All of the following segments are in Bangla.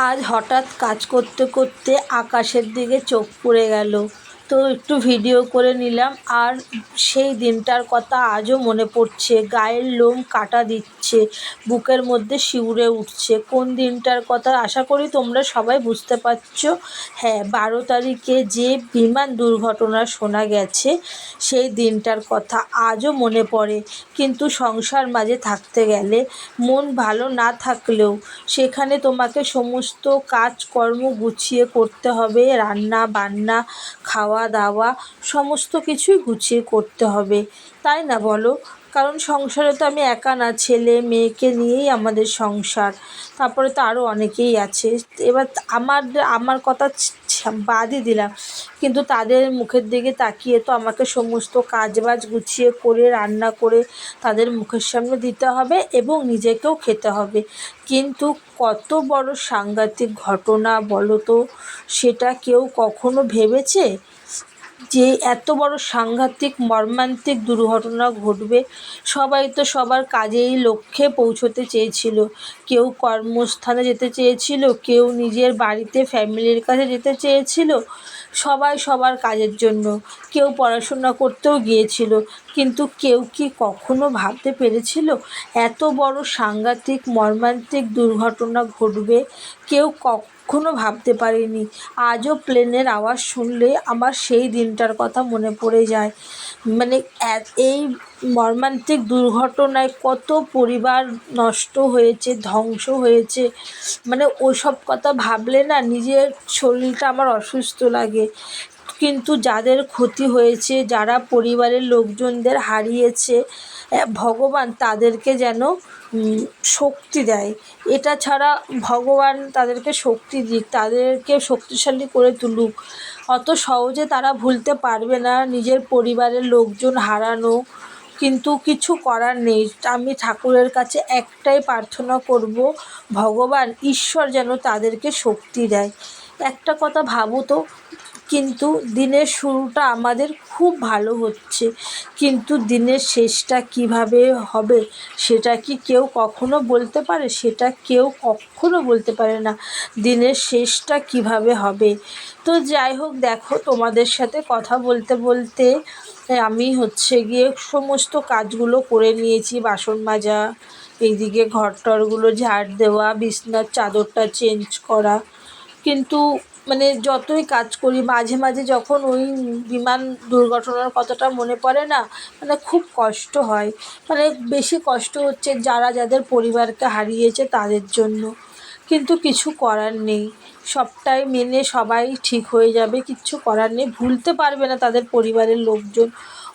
আজ হঠাৎ কাজ করতে করতে আকাশের দিকে চোখ পড়ে গেল। তো একটু ভিডিও করে নিলাম। আর সেই দিনটার কথা আজও মনে পড়ছে। গায়ের লোম কাটা দিচ্ছে, বুকের মধ্যে শিউরে উঠছে। কোন দিনটার কথা আশা করি তোমরা সবাই বুঝতে পারছ। হ্যাঁ বারো তারিখে যে বিমান দুর্ঘটনা শোনা গেছে, সেই দিনটার কথা আজও মনে পড়ে। কিন্তু সংসার মাঝে থাকতে গেলে, মন ভালো না থাকলেও সেখানে তোমাকে সমস্ত কাজকর্ম গুছিয়ে করতে হবে। রান্না, বান্না, খাওয়া দাওয়া সমস্ত কিছুই গুছিয়ে করতে হবে। তাই না বলো? কারণ সংসারে তো আমি একা না, ছেলে, মেয়েকে নিয়েই আমাদের সংসার। তারপরে তো আরও অনেকেই আছে। এবার আমার আমার কথা বাদই দিলাম। কিন্তু তাদের মুখের দিকে তাকিয়ে তো আমাকে সমস্ত কাজ বাজ গুছিয়ে করে, রান্না করে তাদের মুখের সামনে দিতে হবে এবং নিজেকেও খেতে হবে। কিন্তু কত বড় সাংঘাতিক ঘটনা বলো তো, সেটা কেউ কখনো ভেবেছে? যে এত বড় সাংঘাতিক, মর্মান্তিক দুর্ঘটনা ঘটবে, সবাই তো সবার কাজেই লক্ষ্যে পৌঁছতে চেয়েছিল। কেউ কর্মস্থানে যেতে চেয়েছিল, কেউ নিজের বাড়িতে ফ্যামিলির কাছে যেতে চেয়েছিল। সবাই সবার কাজের জন্য। কেউ পড়াশোনা করতেও গিয়েছিল। কিন্তু কেউ কি কখনো ভাবতে পেরেছিল এত বড় সাংঘাতিক, মর্মান্তিক দুর্ঘটনা ঘটবে? কেউ কখনো ভাবতে পারেনি। আজও প্লেনের আওয়াজ শুনলে আমার সেই দিনটার কথা মনে পড়ে যায়। মানে এই মর্মান্তিক দুর্ঘটনায় কত পরিবার নষ্ট হয়েছে, ধ্বংস হয়েছে। মানে ওসব কথা ভাবলে না নিজের শরীরটা আমার অসুস্থ লাগে। কিন্তু যাদের ক্ষতি হয়েছে, যারা পরিবারের লোকজনদের হারিয়েছে ভগবান তাদেরকে যেন শক্তি দেয়। এটা ছাড়া ভগবান তাদেরকে শক্তি দিক, তাদেরকে শক্তিশালী করে তুলুক। অত সহজে তারা ভুলতে পারবে না নিজের পরিবারের লোকজন হারানো, কিন্তু কিছু করার নেই। আমি ঠাকুরের কাছে একটাই প্রার্থনা করব, ভগবান, ঈশ্বর যেন তাদেরকে শক্তি দেয়। একটা কথা ভাবো তো কিন্তু দিনের শুরুটা আমাদের খুব ভালো হচ্ছে। কিন্তু দিনের শেষটা কীভাবে হবে সেটা কি কেউ কখনো বলতে পারে? সেটা কেউ কখনো বলতে পারে না। দিনের শেষটা কীভাবে হবে? তো যাই হোক, দেখো, তোমাদের সাথে কথা বলতে বলতে আমি হচ্ছে গিয়ে সমস্ত কাজগুলো করে নিয়েছি। বাসন মাজা, এইদিকে ঘর টরগুলো ঝাড় দেওয়া, বিছনার চাদরটা চেঞ্জ করা। কিন্তু মানে যতই কাজ করি, মাঝে মাঝে যখন ওই বিমান দুর্ঘটনার কথাটা মনে পড়ে না মানে খুব কষ্ট হয়। মানে বেশি কষ্ট হচ্ছে যারা, যাদের পরিবারকে হারিয়েছে তাদের জন্য। কিন্তু কিছু করার নেই। সবটাই মেনে সবাই ঠিক হয়ে যাবে, কিচ্ছু করার নেই। ভুলতে পারবে না তাদের পরিবারের লোকজন।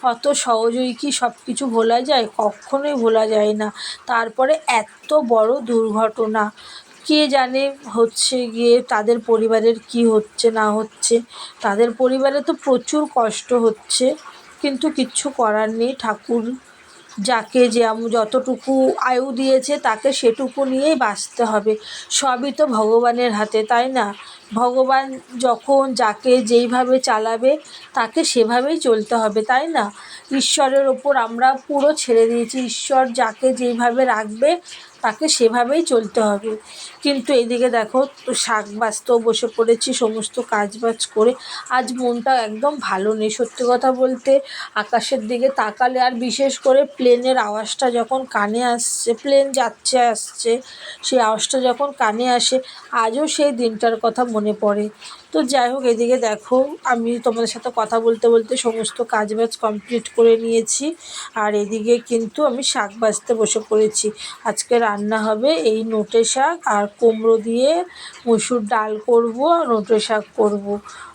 অত সহজেই কি সব কিছু ভোলা যায়? কখনোই ভোলা যায় না। তারপরে এত বড় দুর্ঘটনা। কে জানে হচ্ছে গিয়ে তাদের পরিবারের কি হচ্ছে, না হচ্ছে। তাদের পরিবারে তো প্রচুর কষ্ট হচ্ছে, কিন্তু কিচ্ছু করার নেই। ঠাকুর যাকে যে যতটুকু আয়ু দিয়েছে তাকে সেটুকু নিয়েই বাঁচতে হবে। সবই তো ভগবানের হাতে, তাই না? ভগবান যখন যাকে যেইভাবে চালাবে তাকে সেভাবেই চলতে হবে, তাই না? ঈশ্বরের ওপর আমরা পুরো ছেড়ে দিয়েছি। ঈশ্বর যাকে যেইভাবে রাখবে তাকে সেভাবেই চলতে হবে। কিন্তু এদিকে দেখো তো শাক বাজতেও বসে পড়েছি, সমস্ত কাজ বাজ করে। আজ মনটা একদম ভালো নেই, সত্যি কথা বলতে। আকাশের দিকে তাকালে আর বিশেষ করে প্লেনের আওয়াজটা যখন কানে আসছে, প্লেন যাচ্ছে, আসছে, সেই আওয়াজটা যখন কানে আসে, আজও সেই দিনটার কথা মনে পড়ে। তো যাই হোক, এদিকে দেখো, আমি তোমাদের সাথে কথা বলতে বলতে সমস্ত কাজ বাজ কমপ্লিট করে নিয়েছি। আর এদিকে কিন্তু আমি শাক বাজতে বসে পড়েছি। আজকে রান্না হবে এই নোটে শাক আর কুমড়ো দিয়ে মসুর ডাল করব নোটে শাক করব।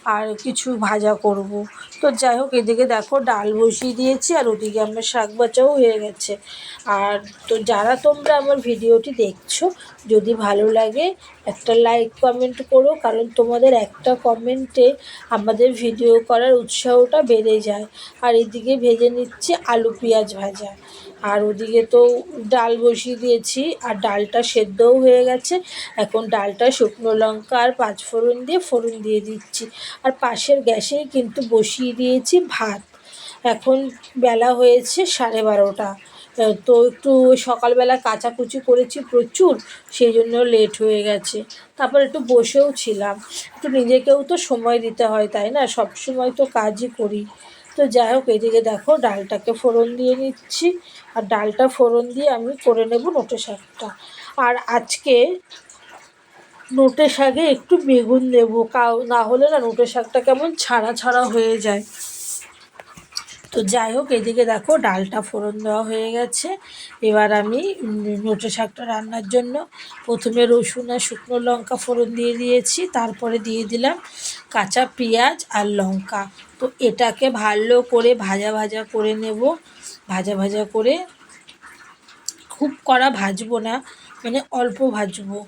আর কিছু ভাজা করব। তো যাই হোক, এদিকে দেখো ডাল বসিয়ে দিয়েছি আর ওদিকে আমার শাক বাচাও হয়ে গেছে। আর তো যারা তোমরা আমার ভিডিওটি দেখছ, যদি ভালো লাগে একটা লাইক কমেন্ট করো, কারণ তোমাদের একটা কমেন্টে আমাদের ভিডিও করার উৎসাহটা বেড়ে যায়। আর এদিকে ভেজে নিচ্ছে আলু পেঁয়াজ ভাজা। আর ওদিকে তো ডাল বসিয়ে দিয়েছি, আর ডালটা সেদ্ধও হয়ে গেছে। এখন ডালটা শুকনো লঙ্কা আর পাঁচ ফোড়ন দিয়ে ফোড়ন দিয়ে দিচ্ছি। আর পাশের গ্যাসেই কিন্তু বসিয়ে দিয়েছি ভাত। এখন বেলা হয়েছে সাড়ে বারোটা। তো একটু সকালবেলা কাচাকুচি করেছি প্রচুর, সেই জন্য লেট হয়ে গেছে। তারপর একটু বসেও ছিলাম। একটু নিজেকেও তো সময় দিতে হয়, তাই না? সব সময় তো কাজই করি। তো যাই হোক, এদিকে দেখো ডালটাকে ফোড়ন দিয়ে নিচ্ছি। আর ডালটা ফোড়ন দিয়ে আমি করে নেব নোটে শাকটা। আর আজকে নোটে শাকে একটু বেগুন দেবো, কাউ না হলে না, নোটে শাকটা কেমন ছাড়া ছাড়া হয়ে যায়। তো যাই হোক, এদিকে দেখো ডালটা ফোড়ন দেওয়া হয়ে গেছে। এবার আমি নোটে শাকটা রান্নার জন্য প্রথমে রসুন আর শুকনো লঙ্কা ফোড়ন দিয়ে দিয়েছি। তারপরে দিয়ে দিলাম কাঁচা পেঁয়াজ আর লঙ্কা। তো এটাকে ভালো করে ভাজা ভাজা করে নেব। ভাজা ভাজা করে খুব কড়া ভাজবো না। মানে অল্প ভাজবো।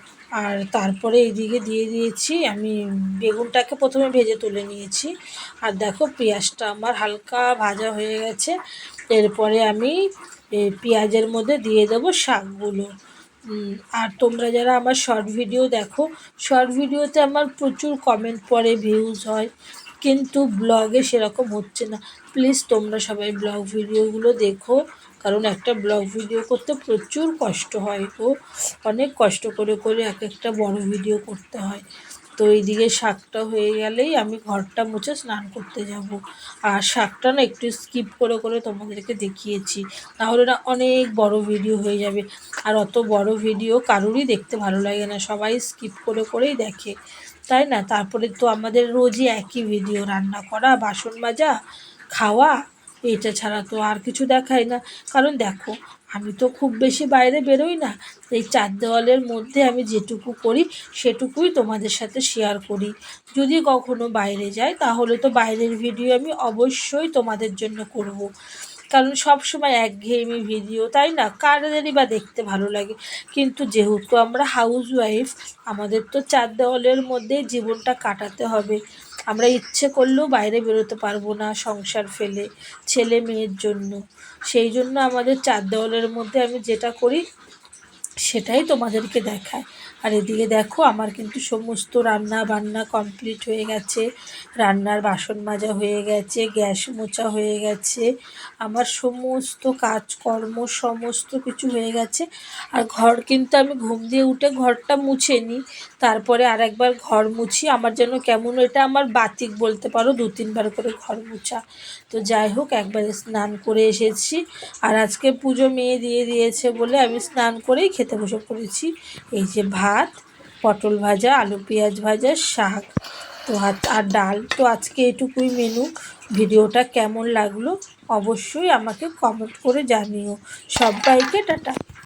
আর তারপরে এইদিকে দিয়ে দিয়েছি, আমি বেগুনটাকে প্রথমে ভেজে তুলে নিয়েছি। আর দেখো পেঁয়াজটা আমার হালকা ভাজা হয়ে গেছে। এরপরে আমি পেঁয়াজের মধ্যে দিয়ে দেবো শাকগুলো। আর তোমরা যারা আমার শর্ট ভিডিও দেখো, শর্ট ভিডিওতে আমার প্রচুর কমেন্ট পড়ে ভিউজ হয়। কিন্তু ব্লগে সেরকম হচ্ছে না। প্লিজ তোমরা সবাই ব্লগ ভিডিওগুলো দেখো। কারণ একটা ব্লগ ভিডিও করতে প্রচুর কষ্ট হয় ও অনেক কষ্ট করে করে এক একটা বড় ভিডিও করতে হয়। তো এইদিকে শাকটা হয়ে গেলেই আমি ঘরটা মুছে স্নান করতে যাব। আর শাকটা না একটু স্কিপ করে করে তোমাদেরকে দেখিয়েছি। তাহলে না অনেক বড় ভিডিও হয়ে যাবে। আর অত বড় ভিডিও কারোরই দেখতে ভালো লাগে না। সবাই স্কিপ করে করেই দেখে। তাই না? তারপরে তো আমাদের রোজই একই ভিডিও রান্না করা, বাসন মাজা, খাওয়া এটা ছাড়া তো আর কিছু দেখাই না। কারণ দেখো, আমি তো খুব বেশি বাইরে বেরোই না। এই চার দেওয়ালের মধ্যে আমি যেটুকু করি, সেটুকুই তোমাদের সাথে শেয়ার করি। যদি কখনো বাইরে যাই, তাহলে তো বাইরের ভিডিও আমি অবশ্যই তোমাদের জন্য করব। কারণ সব সময় একঘেয়েমি ভিডিও তাই না? কারেরই বা দেখতে ভালো লাগে। কিন্তু যেহেতু আমরা হাউস ওয়াইফ আমাদের তো চার দেওয়ালের মধ্যেই জীবনটা কাটাতে হবে। আমরা ইচ্ছে করলেও বাইরে বেরোতে পারব না সংসার ফেলে ছেলে মেয়ের জন্য। সেই জন্য আমাদের চার দেওয়ালের মধ্যে আমি যেটা করি সেটাই তোমাদেরকে দেখায়। আর এদিকে দেখো, আমার কিন্তু সমস্ত রান্না বান্না কমপ্লিট হয়ে গেছে। রান্নার বাসন মাজা হয়ে গেছে, গ্যাস মোছা হয়ে গেছে, আমার সমস্ত কাজকর্ম সমস্ত কিছু হয়ে গেছে। আর ঘর কিন্তু আমি ঘুম দিয়ে উঠে ঘরটা মুছে নিই। তারপরে আর একবার ঘর মুছি, আমার যেন কেমন এটা আমার বাতিক বলতে পারো, দু তিনবার করে ঘর মুছা। তো যাই হোক, একবারে স্নান করে এসেছি। আর আজকে পুজো মেয়ে দিয়ে দিয়েছে বলে আমি স্নান করেই খেতে বসে পড়েছি। এই যে ভাত, পটল ভাজা, আলু পেঁয়াজ ভাজা, শাক তো আর ডাল। তো আজকে এটুকুই মেনু ভিডিওটা কেমন লাগল অবশ্যই আমাকে কমেন্ট করে জানিও। সবাইকে টাটা।